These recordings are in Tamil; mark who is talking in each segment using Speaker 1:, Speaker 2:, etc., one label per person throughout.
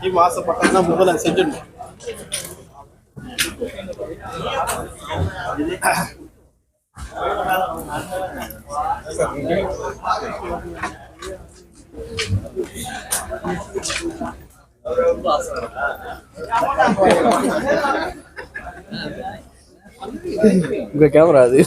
Speaker 1: டீம் ஆசைப்பட்டாங்கன்னா முதல்ல செஞ்சிடணும்
Speaker 2: உங்க கேமரா அது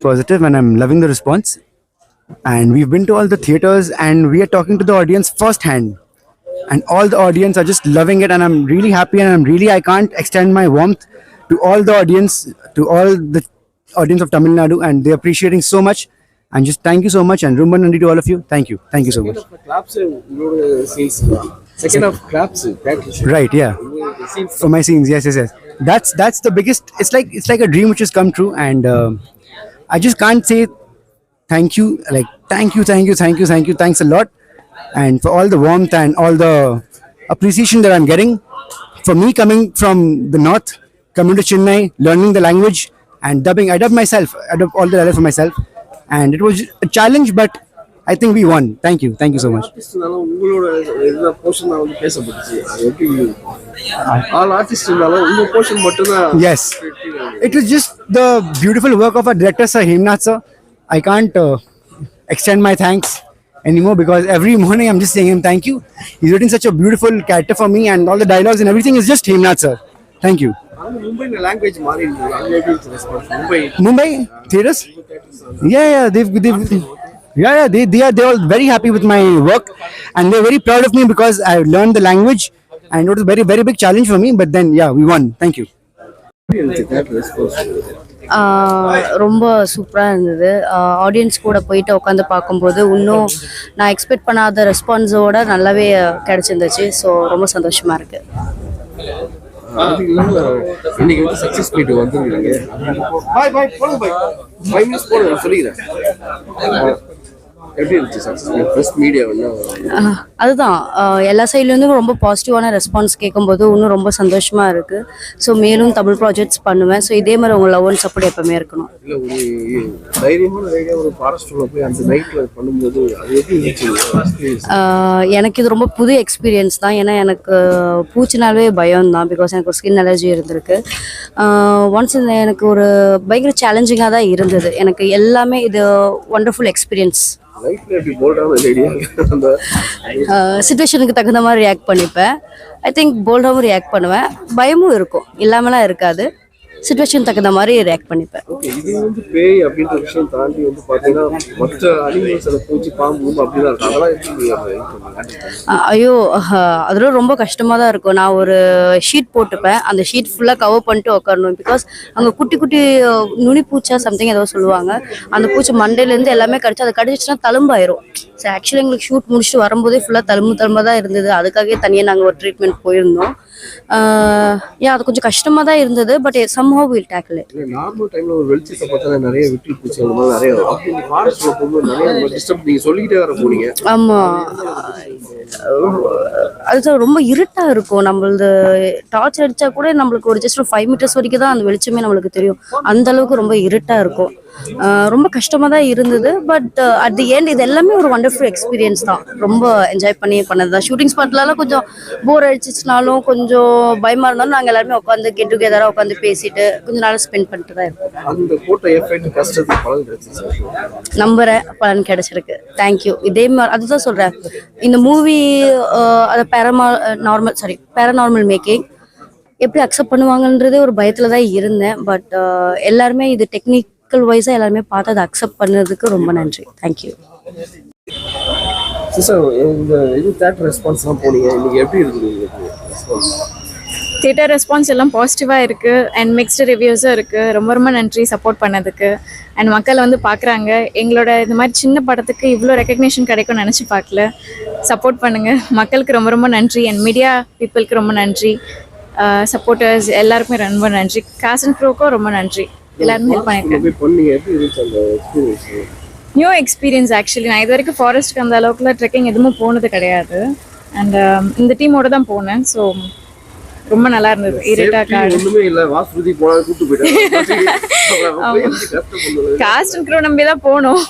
Speaker 3: Positive and I'm loving the response. And we've been to all the theaters and we are talking to the audience firsthand and all the audience are just loving it and i'm really happy and i'm really i can't extend my warmth to all the audience to all the audience of tamil nadu and they're appreciating so much. And just thank you so much and rumba nandi to all of you. Thank you. Thank you so much.
Speaker 2: second of claps
Speaker 3: right yeah. For my scenes yes yes yes. That's that's the biggest it's like it's like a dream which has come true and uh, i just can't say thank you like thank you thank you thank you thank you. Thanks a lot and for all the warmth and all the appreciation that I'm getting. For me, coming from the north, coming to Chennai, learning the language and dubbing, I dubbed myself, I dubbed all the dialogue for myself. And it was a challenge, but I think we won. Thank you. Thank you so much. Yes. It was just the beautiful work of our director, Sir Himnath sir. I can't uh, extend my thanks anymore because every morning I'm just saying him thank you. He's written such a beautiful character for me, and all the dialogues and everything is just him, not sir. Thank you.
Speaker 2: Mumbai,
Speaker 3: Mumbai theaters. Yeah, yeah, they've, they've yeah, yeah, they, they are they are very happy with my work, and they're very proud of me because I learned the language, and it was a very very big challenge for me. But then, yeah, we won. Thank you.
Speaker 4: ரொம்ப சூப்பராக இருந்தது. ஆடியன்ஸ் கூட போயிட்டு உட்காந்து பார்க்கும்போது இன்னும் நான் எக்ஸ்பெக்ட் பண்ணாத ரெஸ்பான்ஸோட நல்லாவே கிடச்சிருந்துச்சு. ஸோ ரொம்ப சந்தோஷமா இருக்கு.
Speaker 2: அது இல்லாம இன்னைக்கு வந்து சக்சஸ் மீட் வந்துருக்கீங்க. பாய் பாய் போடுங்க பாய். ஃபைவ் மினிட்ஸ் போடுங்க நான் சொல்லிக்கிறேன்.
Speaker 4: அதுதான். எல்லா சைட்லேருந்தும் ரொம்ப பாசிட்டிவான ரெஸ்பான்ஸ் கேட்கும்போது இன்னும் ரொம்ப சந்தோஷமா இருக்கு. ஸோ மேலும் தமிழ் ப்ராஜெக்ட்ஸ் பண்ணுவேன். ஸோ இதே மாதிரி உங்கள் லவ் அண்ட் சப்போர்ட் எப்பவுமே இருக்கணும். எனக்கு இது ரொம்ப புது எக்ஸ்பீரியன்ஸ் தான். ஏன்னா எனக்கு பூச்சினாலே பயம் தான் பிகாஸ் எனக்கு ஒரு ஸ்கின் அலர்ஜி இருந்திருக்கு. ஒன்ஸ் இந்த எனக்கு ஒரு பயங்கர சேலஞ்சிங்காக தான் இருந்தது. எனக்கு எல்லாமே இது ஒண்டர்ஃபுல் எக்ஸ்பீரியன்ஸ் சுச்சுவேஷனுக்கு தகுந்த மாதிரி ரியாக்ட் பண்ணிப்பேன். ஐ திங்க் போல்டாகவும் ரியாக்ட் பண்ணுவேன். பயமும் இருக்கும். இல்லாமலாம் இருக்காது. சுச்சுவேஷன் தகுந்த மாதிரி ரியாக்ட் பண்ணிப்பேன்.
Speaker 2: ஓகே இது வந்து பேய் அப்படின்ற விஷயம் தாண்டி வந்து பாத்தீங்கன்னா மற்ற அனிமல்ஸ் அந்த பூச்சி பாம்பு அப்படிலாம் இருக்கு. அதெல்லாம் எப்படி
Speaker 4: ஐயோ அதெல்லாம் ரொம்ப கஷ்டமாக தான் இருக்கும். நான் ஒரு ஷீட் போட்டுப்பேன். அந்த ஷீட் ஃபுல்லாக கவர் பண்ணிட்டு உட்காரணும் பிகாஸ் அங்கே குட்டி குட்டி அஹ், நுனிப்பூச்சா சம்திங் ஏதோ சொல்லுவாங்க. அந்த பூச்சி மண்டையிலேருந்து எல்லாமே கடிச்சு அது கடிச்சிச்சுன்னா தழும்பாயிரும். ஸோ ஆக்சுவலி எங்களுக்கு ஷூட் முடிச்சுட்டு வரும்போதே ஃபுல்லாக தழும்பு தழும்பாக தான் இருந்தது. அதுக்காகவே தனியாக நாங்கள் ஒரு ட்ரீட்மெண்ட் போயிருந்தோம். ஏன் அது கொஞ்சம் கஷ்டமாக தான் இருந்தது. பட் சம்ஹோ வில் டேக்கிள்
Speaker 2: இல்ல நார்மல் டைம்ல ஒரு வெளிச்சத்தை பார்த்தா நிறைய வெட்டி பூச்சி. அந்த மாதிரி நிறைய. அப்படி ஃபாரஸ்ட்ல போகும்போது நிறைய டிஸ்டர்ப் நீங்க சொல்லிக்கிட்டே வர போனீங்க?
Speaker 4: ஆமாம் அதுதான் ரொம்ப இருட்டாக இருக்கும். நம்மளது டார்ச் அடித்தா கூட நம்மளுக்கு ஒரு ஜஸ்ட் ஒரு ஃபைவ் மீட்டர்ஸ் வரைக்கும் தான் அந்த வெளிச்சமே நம்மளுக்கு தெரியும். அந்த அளவுக்கு ரொம்ப இருட்டாக இருக்கும். ரொம்ப கஷ்டமாக தான் இருந்தது. பட் அட் தி எண்ட் இது எல்லாமே ஒரு வண்டர்ஃபுல் எக்ஸ்பீரியன்ஸ் தான். ரொம்ப என்ஜாய் பண்ணி பண்ணது தான். ஷூட்டிங் ஸ்பாட்லலாம் கொஞ்சம் போர் அடிச்சிச்சுனாலும் கொஞ்சம் பயமாக இருந்தாலும் நாங்கள் எல்லாருமே உட்காந்து கெட் டுகெதராக உட்காந்து பேசிட்டு கொஞ்சம் நாள் ஸ்பெண்ட் பண்ணிட்டு தான் இருக்கோம்.
Speaker 2: பலன்
Speaker 4: நம்புறேன். பலன் கிடைச்சிருக்கு. தேங்க்யூ இதே மாதிரி அதுதான் சொல்றேன். இந்த மூவி அது பேரமா நார்மல் சாரி பேரநார்மல் மேக்கிங் எப்படி அக்செப்ட் பண்ணுவாங்கன்றதே ஒரு பயத்துல தான் இருந்தேன். பட் எல்லாருமே இது டெக்னிக்கல் வைஸா எல்லாருமே பார்த்து அதை அக்செப்ட் பண்ணதுக்கு ரொம்ப நன்றி. தேங்க்யூ
Speaker 2: சிஸ்டர் இந்த இது தேட்டர் ரெஸ்பான்ஸ்லாம் போனீங்க. இன்னைக்கு எப்படி இருக்குது ரெஸ்பான்ஸ்
Speaker 5: தியேட்டர் ரெஸ்பான்ஸ் எல்லாம் பாசிட்டிவாக இருக்குது அண்ட் மிக்ஸ்டு ரிவ்யூஸும் இருக்குது ரொம்ப ரொம்ப நன்றி சப்போர்ட் பண்ணதுக்கு. அண்ட் மக்கள் வந்து பார்க்குறாங்க. எங்களோட இந்த மாதிரி சின்ன படத்துக்கு இவ்வளோ ரெக்கக்னேஷன் கிடைக்கும்னு நினச்சி பார்க்கல. சப்போர்ட் பண்ணுங்கள் மக்களுக்கு ரொம்ப ரொம்ப நன்றி. அண்ட் மீடியா பீப்புளுக்கு ரொம்ப நன்றி. சப்போர்ட்டர்ஸ் எல்லாருக்குமே ரொம்ப நன்றி. காசன் க்ரோக்கும் ரொம்ப நன்றி. எல்லாருமே ஹெல்ப் பண்ணியிருக்காங்க நியூ எக்ஸ்பீரியன்ஸ் ஆக்சுவலி நான் இது வரைக்கும் ஃபாரஸ்ட்க்கு அந்த அளவுக்குலாம் ட்ரெக்கிங் எதுவும் போனது கிடையாது. அண்ட் இந்த டீமோட தான் போனேன். ஸோ ரொம்ப நல்லா இருந்தது. இருட்டா காடு
Speaker 2: ஒண்ணுமே இல்ல. வாசுருதி போனா கூட்டு போயிட்டாங்க. கஷ்டப்படுறது
Speaker 5: காஸ்ட் க்ரூ நம்பி தான் போனோம்.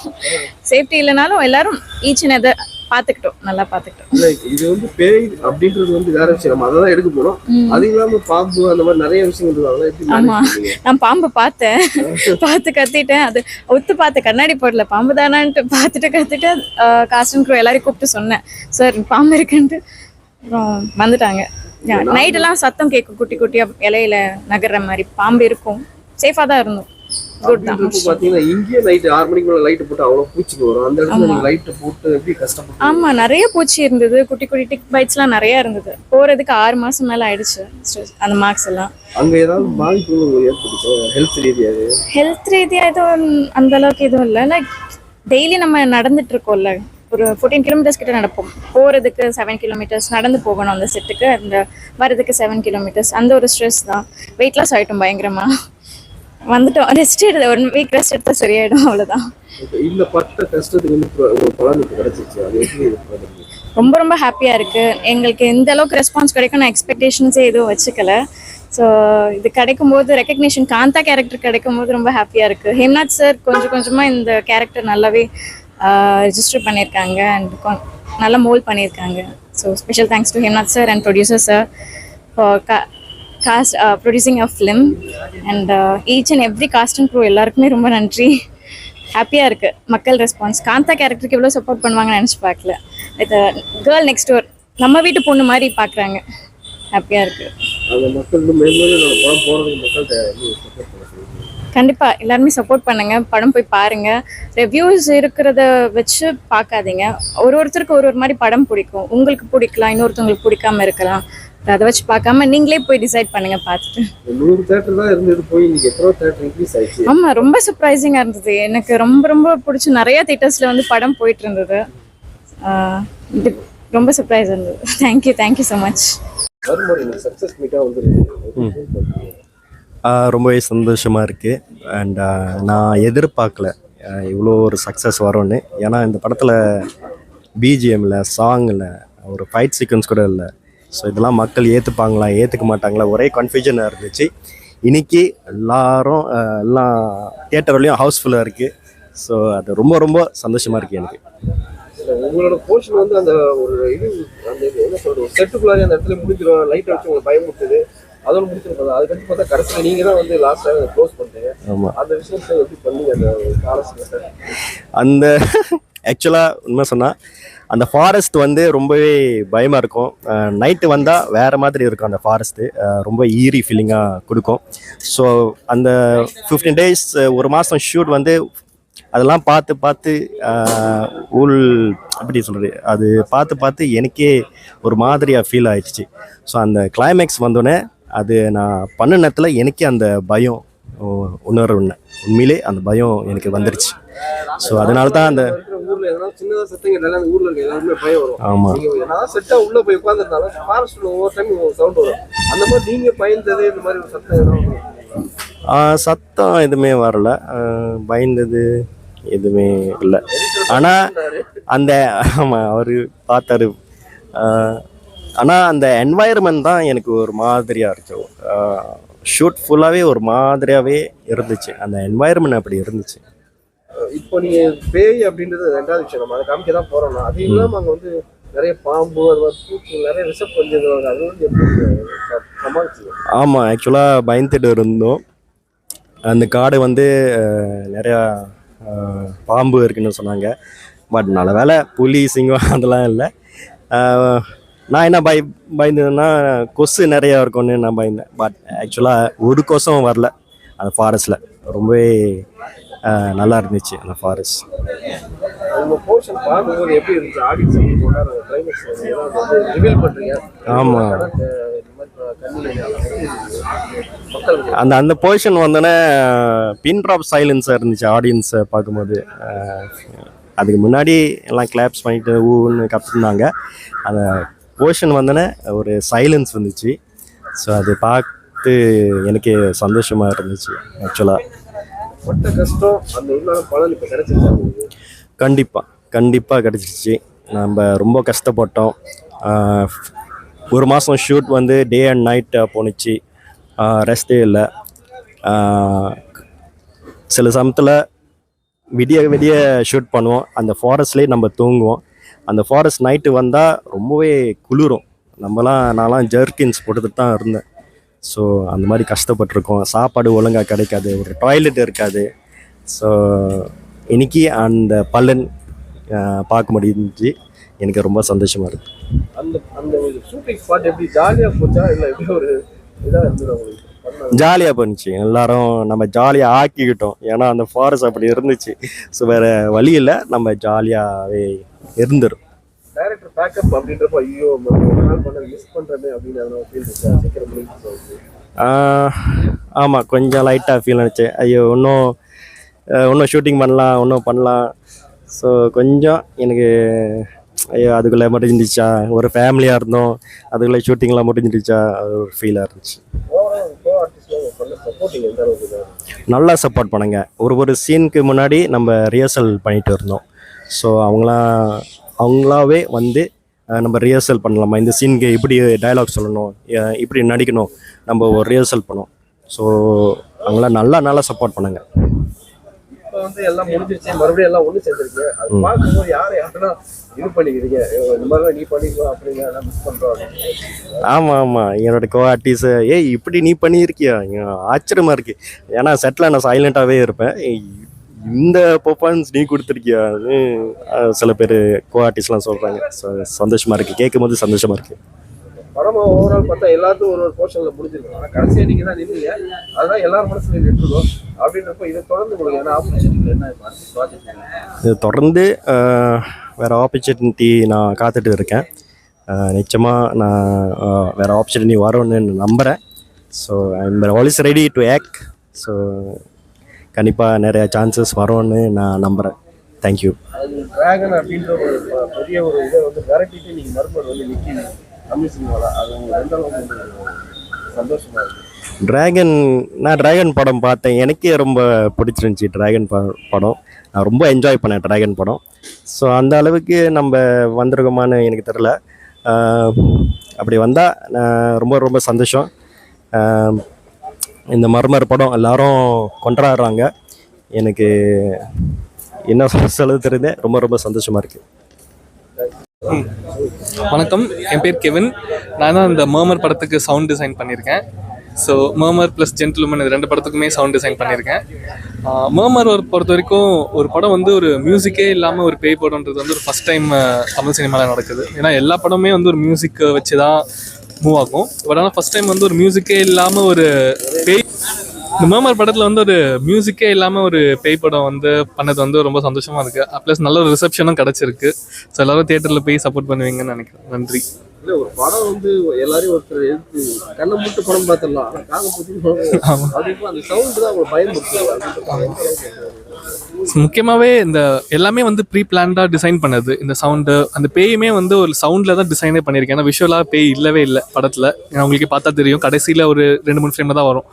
Speaker 5: சேஃப்டி இல்லைனாலும் எல்லாரும் ஈச் அண்ட் பார்த்துக்கிட்டோம் நல்லா பார்த்துக்கிட்டோம்
Speaker 2: இல்ல இது வந்து பேய் அப்படின்றது வந்து வேற விஷயம். நம்ம அதை தான் எடுக்க போறோம். அது இல்லாம பாம்பு அந்த மாதிரி நிறைய விஷயங்கள்
Speaker 5: ஆமா? நான் பாம்பை பார்த்தேன். பார்த்து கத்திட்டேன். அது ஒத்து பார்த்து கண்ணாடி போடல. பாம்பு தானான்ட்டு பார்த்துட்டு கத்திட்டு காஸ்ட் அண்ட் க்ரூ எல்லாரையும் கூப்பிட்டு சொன்னேன். சார் பாம்பு இருக்குன்ட்டு. அப்புறம் வந்துட்டாங்க. நைட்டெல்லாம் சத்தம் கேட்கும். குட்டி குட்டியா இலையில நகர்ற மாதிரி பாம்பு இருக்கும். சேஃபாக தான் இருந்தோம்.
Speaker 2: அப்படின்றப்ப பாத்தீங்கன்னா இங்கேயே நைட் ஆறு மணிக்குள்ள லைட் போட்டு அவ்வளவு பூச்சிக்கு வரும். அந்த இடத்துல நீங்க லைட் போட்டு எப்படி கஷ்டப்பட்டு
Speaker 5: ஆமா நிறைய பூச்சி இருந்தது. குட்டி குட்டி டிக் பைட்ஸ்லாம் நிறைய இருந்தது. போறதுக்கு ஆறு மாசம் மேல ஆயிடுச்சு. அந்த மார்க்ஸ் எல்லாம்.
Speaker 2: அங்க ஏதாவது பாதிப்பு ஏற்படுச்சு ஹெல்த்
Speaker 5: ரீதியா எதுவும் அந்த அளவுக்கு எதுவும் இல்லை. லைக் டெய்லி நம்ம நடந்துட்டு இருக்கோம்ல. ஒரு ஃபோர்டீன் கிலோமீட்டர்ஸ் கிட்ட நடப்போம். போறதுக்கு செவன் கிலோமீட்டர்ஸ் நடந்து போகணும் அந்த செட்டுக்கு அந்த வரதுக்கு செவன் கிலோமீட்டர்ஸ் அந்த ஒரு ஸ்ட்ரெஸ் தான். வெயிட் லாஸ் ஆயிட்டோம் பயங்கரமா. வந்துட்டோம். ரெஸ்ட் எடுத்த ஒன் வீக் ரெஸ்ட் எடுத்தா சரியாயிடும் அவ்வளவுதான்.
Speaker 2: இந்த பட்ட கஷ்டத்துக்கு வந்து பலன் கிடைச்சிச்சு அது?
Speaker 5: ரொம்ப ரொம்ப ஹாப்பியா இருக்கு. எங்களுக்கு இந்த அளவுக்கு ரெஸ்பான்ஸ் கிடைக்கும் நான் எக்ஸ்பெக்டேஷன்ஸே எதுவும் வச்சுக்கல. ஸோ இது கிடைக்கும் போது ரெக்கக்னிஷன் காந்தா கேரக்டர் கிடைக்கும் போது ரொம்ப ஹாப்பியா இருக்கு. ஹேம்நாத் சார் கொஞ்சம் கொஞ்சமா இந்த கேரக்டர் நல்லாவே ரெஜிஸ்டர் பண்ணியிருக்காங்க அண்ட் நல்லா மோல்ட் பண்ணியிருக்காங்க. So special thanks to Hemnath sir and producer sir for cast producing a film and each and every cast and crew எல்லாருக்குமே ரொம்ப நன்றி. ஹாப்பியாக இருக்குது மக்கள் ரெஸ்பான்ஸ் காந்தா கேரக்டருக்கு எவ்வளோ சப்போர்ட் பண்ணுவாங்கன்னு நினச்சி பார்க்கல. வித் கேர்ள் நெக்ஸ்ட் டோர் நம்ம வீட்டு பொண்ணு மாதிரி பார்க்குறாங்க. ஹாப்பியாக இருக்குது. கண்டிப்பாக எல்லாருமே சப்போர்ட் பண்ணுங்க. படம் போய் பாருங்க. ரிவ்யூஸ் இருக்கிறத வச்சு பார்க்காதீங்க. ஒரு ஒருத்தருக்கு ஒரு ஒரு மாதிரி படம் பிடிக்கும். உங்களுக்கு பிடிக்கலாம். இன்னொருத்தவங்களுக்கு பிடிக்காம இருக்கலாம். அதை வச்சு பார்க்காம நீங்களே போய் டிசைட் பண்ணுங்க பார்த்துட்டு.
Speaker 2: நூறு தேட்டர் தான் இருந்தது போய் இன்னைக்கு எத்தனை தேட்டர் இன்க்ரீஸ் ஆயிடுச்சு.
Speaker 5: ஆமா ரொம்ப சர்ப்ரைசிங்கா இருந்தது. எனக்கு ரொம்ப ரொம்ப பிடிச்ச நிறைய தியேட்டர்ஸ்ல வந்து படம் போயிட்டு இருந்தது. ரொம்ப சர்ப்ரைஸ் இருந்தது. தேங்க்யூ தேங்க்யூ ஸோ மச்
Speaker 6: ரொம்பவே சந்தோஷமாக இருக்குது அண்ட் நான் எதிர்பார்க்கல இவ்வளோ ஒரு சக்ஸஸ் வரும்னு. ஏன்னா இந்த படத்தில் பிஜிஎம்மில் சாங்கில் ஒரு ஃபைட் சீக்வன்ஸ் கூட இல்லை. ஸோ இதெல்லாம் மக்கள் ஏற்றுப்பாங்களா ஏற்றுக்க மாட்டாங்களா? ஒரே கன்ஃபியூஷனாக இருந்துச்சு. இன்னைக்கு எல்லாரும் எல்லாம் தியேட்டர்லேயும் ஹவுஸ்ஃபுல்லாக இருக்குது ஸோ அது ரொம்ப ரொம்ப சந்தோஷமாக இருக்குது எனக்கு.
Speaker 2: உங்களோட போர்ஷன் வந்து அந்த ஒரு இது அந்த என்ன சொல்றது ஒரு செட்டுக்குள்ளாரே அந்த இடத்துல முடிஞ்சிடும் லைட்டை வச்சு உங்களுக்கு பயமுறுத்துது அதோட முடிச்சிருப்பாங்க அதுக்கடுத்து பார்த்தா கடைசியில் நீங்க தான் வந்து லாஸ்ட்டாக க்ளோஸ் பண்ணுறீங்க அந்த விஷயத்தை எப்படி பண்ணீங்க? அந்த காலத்தில்
Speaker 6: அந்த ஆக்சுவலாக உண்மை சொன்னால் அந்த ஃபாரஸ்ட் வந்து ரொம்பவே பயமாக இருக்கும். நைட்டு வந்தால் வேறு மாதிரி இருக்கும் அந்த ஃபாரஸ்ட்டு ரொம்ப ஈரி ஃபீலிங்காக கொடுக்கும். ஸோ அந்த ஃபிஃப்டீன் டேஸ் ஒரு மாதம் ஷூட் வந்து அதெல்லாம் பார்த்து பார்த்து ஊல் உள் சொல்கிறது அது பார்த்து பார்த்து எனக்கே ஒரு மாதிரியாக ஃபீல் ஆயிடுச்சு. ஸோ அந்த கிளைமேக்ஸ் வந்தோடனே அது நான் பண்ண நேரத்தில் எனக்கே அந்த பயம் உ- உண்மையிலே அந்த பயம் எனக்கு வந்துருச்சு. ஸோ அதனால தான் அந்த
Speaker 2: இருக்கிற ஊர்ல எதனா சின்னதா சத்தம் கேட்டாலும் அந்த ஊர்ல இருக்க எல்லாருமே பயம் வரும்.
Speaker 6: ஆமாம்
Speaker 2: நீங்க என்னதான் செட்டா உள்ள போய் உட்காந்துருந்தாலும் ஃபாரஸ்ட்ல ஒவ்வொரு டைம் சவுண்ட் வரும். அந்த மாதிரி நீங்க பயந்தது இந்த மாதிரி ஒரு சத்தம் எதனா
Speaker 6: சத்தம் எதுவுமே வரல. பயந்தது எதுவுமே இல்லை. ஆனால் அந்த ஆமாம் அவர் பார்த்தாரு. ஆனால் அந்த என்வாயர்மெண்ட் தான் எனக்கு ஒரு மாதிரியாக இருக்கு ஷூட் ஃபுல்லாகவே ஒரு மாதிரியாகவே இருந்துச்சு. அந்த என்வாயர்மெண்ட் அப்படி இருந்துச்சு.
Speaker 2: இப்போ நீங்க பேய் அப்படின்றது ரெண்டாவது விஷயம். நம்ம அதை காமிக்க தான் போறோம்னா அது இல்லாம அங்க வந்து நிறைய பாம்பு அது மாதிரி பூச்சி நிறைய ரிசப் கொஞ்சம் அது வந்து எப்படி ச- சமாளிச்சீங்க
Speaker 6: ஆமாம் ஆக்சுவலாக பயந்துட்டு இருந்தோம். அந்த காடு வந்து நிறையா பாம்பு இருக்குன்னு சொன்னாங்க. பட் நல்ல வேலை புலி சிங்கம் அதெல்லாம் இல்லை. நான் என்ன பய பயந்ததுன்னா கொசு நிறையா இருக்கும்னு நான் பயந்தேன். பட் ஆக்சுவலாக ஒரு கொசும் வரல. அந்த ஃபாரஸ்ட்டில் ரொம்பவே நல்லா இருந்துச்சு அந்த ஃபாரஸ்ட்
Speaker 2: உங்க போர்ஷன் பார்க்கும்போது எப்படி இருந்துச்சு? ஆடியன்ஸ் எப்படி கொண்டாடுறாங்க? கிளைமேக்ஸ் வந்து ரிவீல் பண்றீங்க?
Speaker 6: ஆமா.
Speaker 2: ஆனா, அஹ், இந்த மாதிரி கண்ணில் மக்கள்
Speaker 6: அந்த அந்த பொசிஷன் வந்தோடனே பின் ட்ராப் சைலன்ஸாக இருந்துச்சு ஆடியன்ஸை பார்க்கும்போது. அதுக்கு முன்னாடி எல்லாம் கிளாப்ஸ் பண்ணிட்டு ஊன்னு கற்றுருந்தாங்க அந்த பொசிஷன் வந்தோடனே ஒரு சைலன்ஸ் வந்துச்சு. ஸோ அது பார்த்து எனக்கு சந்தோஷமாக இருந்துச்சு ஆக்சுவலாக
Speaker 2: பட்ட கஷ்டம் அந்த உள்ள பலன் இப்போ கிடைச்சிருச்சா?
Speaker 6: கண்டிப்பாக கண்டிப்பாக கிடச்சிருச்சு. நம்ம ரொம்ப கஷ்டப்பட்டோம். ஒரு மாதம் ஷூட் வந்து டே அண்ட் நைட் போணுச்சு. ரெஸ்டே இல்லை. சில சமயத்தில் விடிய விடிய ஷூட் பண்ணுவோம். அந்த ஃபாரஸ்ட்லேயே நம்ம தூங்குவோம். அந்த ஃபாரஸ்ட் நைட்டு வந்தால் ரொம்பவே குளிரும். நம்மலாம் நான்லாம் ஜெர்கின்ஸ் போட்டுட்டு தான் இருந்தேன். ஸோ அந்த மாதிரி கஷ்டப்பட்டிருக்கோம். சாப்பாடு ஒழுங்காக கிடைக்காது. ஒரு டாய்லெட் இருக்காது. ஸோ இன்னைக்கு அந்த பலன் பார்க்க முடிஞ்சுச்சு எனக்கு ரொம்ப சந்தோஷமாக இருக்குது
Speaker 2: அந்த அந்த ஷூட்டிங் ஸ்பாட் எப்படி ஜாலியா போச்சா? இல்ல எப்படி ஒரு இதா இருந்தது உங்களுக்கு? பண்ண
Speaker 6: ஜாலியாக போணுச்சு. எல்லாரும் நம்ம ஜாலியாக ஆக்கிக்கிட்டோம். ஏன்னா அந்த ஃபாரஸ்ட் அப்படி இருந்துச்சு. ஸோ வேறு வழி இல்லை. நம்ம ஜாலியாகவே இருந்துரும்.
Speaker 2: டைரக்டர் பேக்கப் அப்படின்றப்ப ஐயோ ஒரு நாள் பண்ண மிஸ் பண்றமே அப்படின்னு ஃபீல் சீக்கிரம்
Speaker 6: ஆமாம் கொஞ்சம் லைட்டாக ஃபீல் ஆச்சு ஐயோ இன்னும் இன்னும் ஷூட்டிங் பண்ணலாம் இன்னும் பண்ணலாம். ஸோ கொஞ்சம் எனக்கு ஐயோ அதுக்குள்ளே முடிஞ்சிடுச்சா? ஒரு ஃபேமிலியாக இருந்தோம் அதுக்குள்ளே ஷூட்டிங்லாம் முடிஞ்சிடுச்சா? அது ஒரு ஃபீலாக இருந்துச்சு? நல்லா சப்போர்ட் பண்ணுங்க. ஒரு ஒரு சீனுக்கு முன்னாடி நம்ம ரிஹர்சல் பண்ணிட்டு இருந்தோம். ஸோ அவங்களாம் அவங்களாவே வந்து நம்ம ரிஹர்சல் பண்ணலாமா? இந்த சீனுக்கு இப்படி டயலாக் சொல்லணும் இப்படி நடிக்கணும் நம்ம ஒரு ரிஹர்சல் பண்ணோம் ஸோ அவங்களாம் நல்லா நல்லா சப்போர்ட் பண்ணுங்க.
Speaker 2: இப்போ வந்து எல்லாம் முடிஞ்சிருச்சு மறுபடியும் எல்லாம் ஒண்ணு சேர்ந்துருக்கு. அது பார்க்கும்போது யாரை யாருன்னா இது பண்ணிக்கிறீங்க? ஐயோ, இந்த மாதிரி நீ பண்ணிக்கோ அப்படிங்க எல்லாம் மிஸ் பண்றோம். அப்படின்னு.
Speaker 6: ஆமாம் ஆமாம் என்னோட கோ ஆர்டிஸ்ட் ஏய் இப்படி நீ பண்ணியிருக்கியா? இங்க ஆச்சரியமா இருக்கு. ஏன்னா செட்டில் நான் சைலண்ட்டாகவே இருப்பேன். இந்த பர்ஃபார்மன்ஸ் நீ கொடுத்துருக்கியான்னு சில பேர் கோ ஆர்டிஸ்ட்லாம் சொல்கிறாங்க ஸோ சந்தோஷமாக இருக்குது கேட்கும் போது சந்தோஷமாக இருக்குது
Speaker 2: படமா ஓவரால் பார்த்தா எல்லாத்துக்கும் ஒரு ஒரு போர்ஷன்ல முடிஞ்சிருக்கும் ஆனா கடைசியா நீங்க தான் நின்னீங்க. அதுதான் எல்லாரும் மனசுல நின்றுடும் அப்படின்றப்ப இதை தொடர்ந்து என்ன ஆப்பர்ச்சுனிட்டி என்ன? ப்ராஜெக்ட்
Speaker 6: இது தொடர்ந்து வேற ஆப்பர்ச்சுனிட்டி நான் காத்துட்டு இருக்கேன். அஹ், நிச்சயமா நான் வேற ஆப்பர்ச்சுனிட்டி வரும்னு நம்புகிறேன் so I'm always ready to act so கண்டிப்பாக நிறைய சான்சஸ் வரும்னு நான் நம்புகிறேன் தேங்க்யூ
Speaker 2: டிராகன் அப்படின்ற ஒரு பெரிய ஒரு இதை வந்து விரட்டிட்டு நீங்க மறுபடியும் வந்து நிற்கிங்க தமிழ் சினிமாவில் அது உங்களுக்கு எந்த அளவுக்கு உங்களுக்கு சந்தோஷமா இருக்கு.
Speaker 6: டிராகன் நான் டிராகன் படம் பார்த்தேன். எனக்கே ரொம்ப பிடிச்சிருந்துச்சி டிராகன் படம். நான் ரொம்ப என்ஜாய் பண்ணேன் டிராகன் படம். ஸோ அந்த அளவுக்கு நம்ம வந்திருக்கோமான்னு எனக்கு தெரில அப்படி வந்தால் நான் ரொம்ப ரொம்ப சந்தோஷம். இந்த மர்மர் படம் எல்லாரும் கொண்டாடுறாங்க. எனக்கு என்ன சொல்ல சொல்ல ரொம்ப ரொம்ப சந்தோஷமாக இருக்குது
Speaker 7: வணக்கம். என் பேர் கெவின். நான் தான் இந்த மர்மர் படத்துக்கு சவுண்ட் டிசைன் பண்ணியிருக்கேன். ஸோ மர்மர் ப்ளஸ் ஜென்டில்மன் இது ரெண்டு படத்துக்குமே சவுண்ட் டிசைன் பண்ணியிருக்கேன். மர்மர் ஒரு பொறுத்த வரைக்கும் ஒரு படம் வந்து ஒரு மியூசிக்கே இல்லாமல் ஒரு பேய் படம்ன்றது வந்து ஒரு ஃபஸ்ட் டைம் தமிழ் சினிமாவில் நடக்குது. ஏன்னா எல்லா படமே வந்து ஒரு மியூசிக்கை வச்சு தான் மூவ் ஆகும். பட் ஆனால் ஃபஸ்ட் டைம் வந்து ஒரு மியூசிக்கே இல்லாமல் ஒரு பேய் இந்த மேமர் படத்தில் வந்து ஒரு மியூசிக்கே இல்லாமல் ஒரு பேய் படம் வந்து பண்ணது வந்து ரொம்ப சந்தோஷமாக இருக்குது ப்ளஸ் நல்ல ஒரு ரிசப்ஷனும் கிடச்சிருக்கு. ஸோ எல்லாரும் தியேட்டரில் போய் சப்போர்ட் பண்ணுவீங்கன்னு நினைக்கிறேன். நன்றி.
Speaker 2: இல்ல ஒரு படம் வந்து எல்லாரையும் ஒருத்தர் எடுத்து கண்ணை மூட்டு படம் பார்த்துடலாம். ஆனா காக பூச்சி படம் அப்படிப்போ அந்த சவுண்ட் தான் உங்களுக்கு பயன்படுத்துது.
Speaker 7: முக்கியமாகவே இந்த எல்லாமே வந்து ப்ரீ பிளான்டாக டிசைன் பண்ணது. இந்த சவுண்டு அந்த பேயுமே வந்து ஒரு சவுண்டில் தான் டிசைனே பண்ணியிருக்கேன். ஏன்னா விஷுவலாக பேய் இல்லவே இல்லை படத்தில். உங்களுக்கு பார்த்தா தெரியும். கடைசியில் ஒரு ரெண்டு மூணு ஃப்ரேமில் தான் வரும்.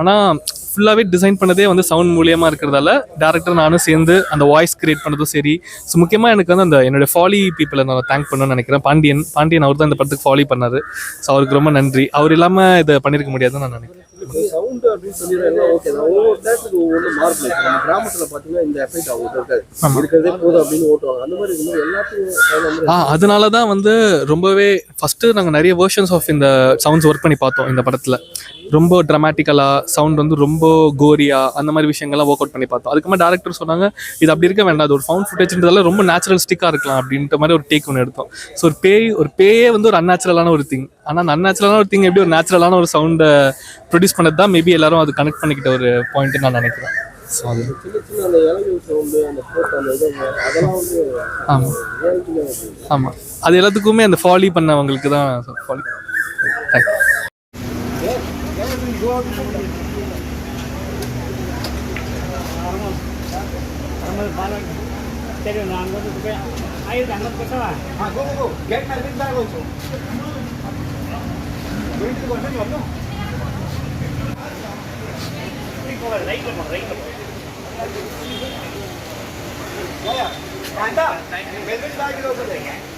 Speaker 7: ஆனால் ஃபுல்லாகவே டிசைன் பண்ணதே வந்து சவுண்ட் மூலியமாக இருக்கிறதால டேரக்டர் நானும் சேர்ந்து அந்த வாய்ஸ் கிரியேட் பண்ணதும் சரி. ஸோ முக்கியமாக எனக்கு வந்து அந்த என்னோட ஃபாலி பீப்புளை நான் தேங்க் பண்ணணும்னு நினைக்கிறேன். பாண்டியன் பாண்டியன் அவர் தான் இந்த படத்துக்கு ஃபாலோ பண்ணாரு. ஸோ அவருக்கு ரொம்ப நன்றி. அவர் இல்லாமல் இதை பண்ணியிருக்க முடியாதுன்னு நான் நினைக்கிறேன்.
Speaker 2: சவுண்ட் அப்படின்னு சொல்லிடுறோம் எல்லாம் ஓகே தான் ஒவ்வொரு தேட்டருக்கு ஒவ்வொரு மார்க் நம்ம கிராமத்துல பாத்தீங்கன்னா இந்த எஃபெக்ட் அவங்களுக்கு இருக்காது இருக்கிறதே போதும் அப்படின்னு ஓட்டுவாங்க. அந்த மாதிரி இருக்கும்போது எல்லாத்துக்கும்
Speaker 7: ஆ அதனால தான் வந்து ரொம்பவே ஃபஸ்ட்டு நாங்கள் நிறைய வேர்ஷன்ஸ் ஆஃப் இந்த சவுண்ட்ஸ் ஒர்க் பண்ணி பார்த்தோம் இந்த படத்தில். ரொம்ப ட்ரமாட்டிக்கலாக சவுண்ட் வந்து ரொம்ப கோரியா அந்த மாதிரி விஷயங்கள்லாம் ஒர்க் அவுட் பண்ணி பார்த்தோம். அதுக்கப்புறமா டேரக்டர் சொன்னாங்க இது அப்படி இருக்க வேண்டாம். அது ஒரு ஃபவுண்ட் ஃபுட்டேஜ்ன்றதால ரொம்ப நேச்சுரலிஸ்டிக்காக இருக்கலாம் அப்படின்ற மாதிரி ஒரு டேக் ஒன்று எடுத்தோம். ஸோ ஒரு பேய் ஒரு பேயே வந்து ஒரு அன்நேச்சுரலான ஒரு திங் ஆனால் அந்த அன்நேச்சுரலான ஒரு திங் எப்படி ஒரு நேச்சுரலான ஒரு சவுண்டை ப்ரொடியூஸ் பண்ணது தான் மேபி எல்லாரும் அது கனெக்ட் பண்ணிக்கிட்ட ஒரு பாயிண்ட்டு நான் நினைக்கிறேன். ஸோ அது ஆமாம் ஆமாம் அது எல்லாத்துக்குமே அந்த ஃபாலி பண்ணவங்களுக்கு தான் ஃபாலி தேங்க்யூ
Speaker 1: రైట్ కాంతా బెల్వెట్ బ్యాగ్ ఒకటి